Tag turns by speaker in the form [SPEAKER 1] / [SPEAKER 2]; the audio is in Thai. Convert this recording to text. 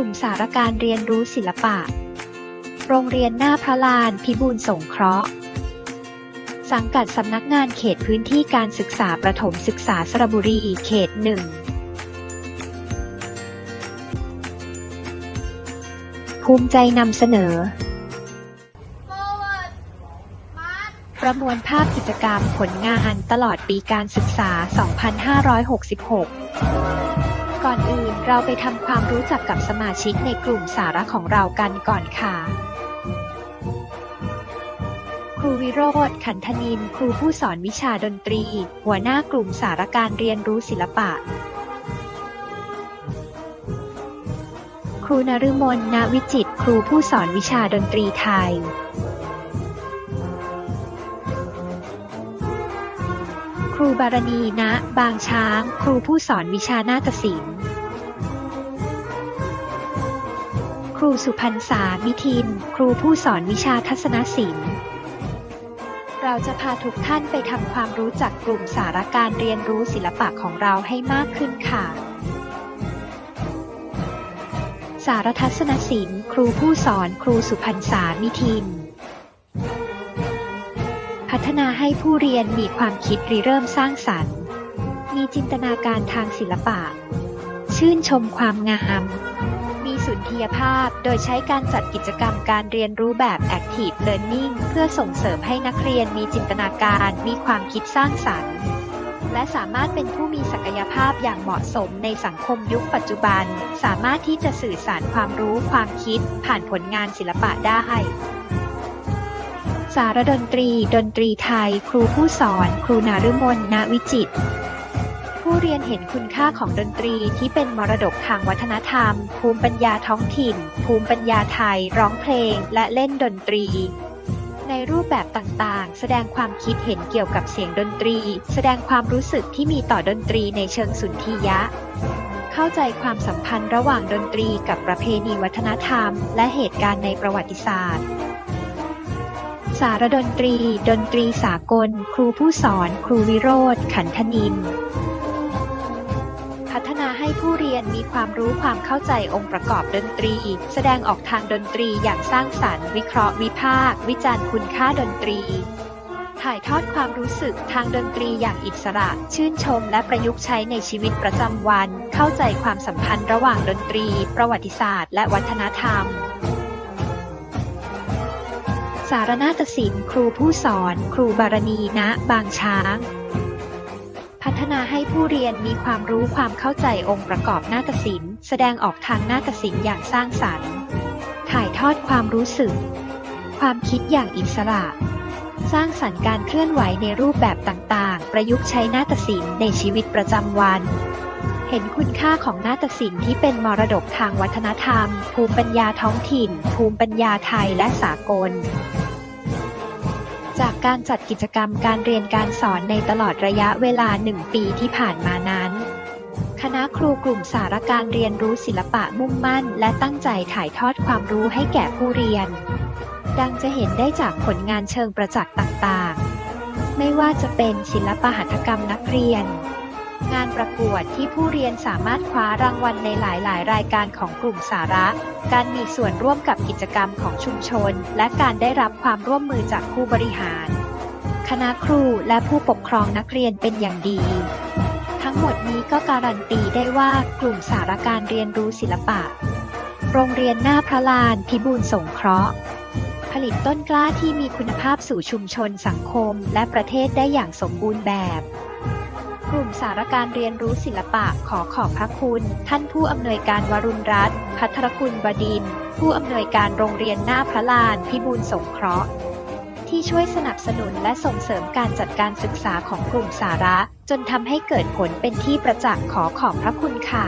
[SPEAKER 1] ุ่มสารการเรียนรู้ศิลปะ โรงเรียนหน้าพระลานพิบูลสงเคราะห์ สังกัดสำนักงานเขตพื้นที่การศึกษาประถมศึกษาสระบุรีเขตหนึ่งภูมิใจนำเสนอ ประมวลภาพกิจกรรมผลงานตลอดปีการศึกษา 2566 ก่อนอื่นเราไปทำความรู้จักกับสมาชิกในกลุ่มสาระของเรากันก่อนค่ะ ครูวิโรธขันธนิน ครูผู้สอนวิชาดนตรี หัวหน้ากลุ่มสารการเรียนรู้ศิลปะ ครูนฤมลณวิจิต ครูผู้สอนวิชาดนตรีไทย รูบารณีณบางช้าง ครูผู้สอนวิชานาฏศิลป์ ครูสุพรรณษามิทิน ครูผู้สอนวิชาทัศนศิลป์ เราจะพาทุกท่านไปทำความรู้จักกลุ่มสารการเรียนรู้ศิลปะของเราให้มากขึ้นค่ะ สารทัศนศิลป์ ครูผู้สอนครูสุพรรณษามิทิน พัฒนาให้ผู้เรียนมีความคิดริเริ่มสร้างสรรค์ มีจินตนาการทางศิลปะ ชื่นชมความงาม มีสุนทรียภาพโดยใช้การจัดกิจกรรมการเรียนรู้แบบ Active Learning เพื่อส่งเสริมให้นักเรียนมีจินตนาการ มีความคิดสร้างสรรค์ และสามารถเป็นผู้มีศักยภาพอย่างเหมาะสมในสังคมยุคปัจจุบัน สามารถที่จะสื่อสารความรู้ความคิด ผ่านผลงานศิลปะได้ สารดนตรี ดนตรีไทย ครูผู้สอน ครูนารุมนณวิจิต ผู้เรียนเห็นคุณค่าของดนตรีที่เป็นมรดกทางวัฒนธรรม ภูมิปัญญาท้องถิ่น ภูมิปัญญาไทย ร้องเพลง และเล่นดนตรี ในรูปแบบต่างๆ แสดงความคิดเห็นเกี่ยวกับเสียงดนตรี แสดงความรู้สึกที่มีต่อดนตรีในเชิงสุนทรียะเข้าใจความสัมพันธ์ระหว่างดนตรีกับประเพณีวัฒนธรรม และเหตุการณ์ในประวัติศาสตร์ สารดนตรี ดนตรีสากล ครูผู้สอน ครูวิโรธขันธนิน พัฒนาให้ผู้เรียนมีความรู้ความเข้าใจองค์ประกอบดนตรี แสดงออกทางดนตรีอย่างสร้างสรรค์ วิเคราะห์วิพากษ์วิจารณ์คุณค่าดนตรี ถ่ายทอดความรู้สึกทางดนตรีอย่างอิสระ ชื่นชมและประยุกต์ใช้ในชีวิตประจำวัน เข้าใจความสัมพันธ์ระหว่างดนตรี ประวัติศาสตร์ และวัฒนธรรม สารนาฏศิลป์ครูผู้สอน ครูบารณีณบางช้าง พัฒนาให้ผู้เรียนมีความรู้ความเข้าใจองค์ประกอบนาฏศิลป์แสดงออกทางนาฏศิลป์อย่างสร้างสรรค์ ถ่ายทอดความรู้สึก ความคิดอย่างอิสระ สร้างสรรค์การเคลื่อนไหวในรูปแบบต่างๆ ประยุกต์ใช้นาฏศิลป์ในชีวิตประจำวันเห็นคุณค่าของนาฏศิลป์ที่เป็นมรดกทางวัฒนธรรม ภูมิปัญญาท้องถิ่น ภูมิปัญญาไทยและสากล การจัดกิจกรรมการเรียนการสอนในตลอดระยะเวลาหนึ่งปีที่ผ่านมานั้น คณะครูกลุ่มสารการเรียนรู้ศิลปะมุ่งมั่น และตั้งใจถ่ายทอดความรู้ให้แก่ผู้เรียน ดังจะเห็นได้จากผลงานเชิงประจักษ์ต่างๆ ไม่ว่าจะเป็นศิลปหัตถกรรมนักเรียน งานประกวดที่ผู้เรียนสามารถคว้ารางวัลในหลาย ๆ รายการของกลุ่มสาระ การมีส่วนร่วมกับกิจกรรมของชุมชน และการได้รับความร่วมมือจากผู้บริหาร คณะครูและผู้ปกครองนักเรียนเป็นอย่างดี ทั้งหมดนี้ก็การันตีได้ว่ากลุ่มสาระการเรียนรู้ศิลปะ โรงเรียนหน้าพระลานพิบูลสงเคราะห์ผลิตต้นกล้าที่มีคุณภาพสู่ชุมชนสังคมและประเทศได้อย่างสมบูรณ์แบบ กลุ่มสารการเรียนรู้ศิลปะขอขอบพระคุณ ท่านผู้อำนวยการวรุณรัตน์พัทรคุณบดิน ผู้อำนวยการโรงเรียนหน้าพระลานพิบูลสงเคราะห์ ที่ช่วยสนับสนุนและส่งเสริมการจัดการศึกษาของกลุ่มสาระ จนทำให้เกิดผลเป็นที่ประจักษ์ขอขอบพระคุณค่ะ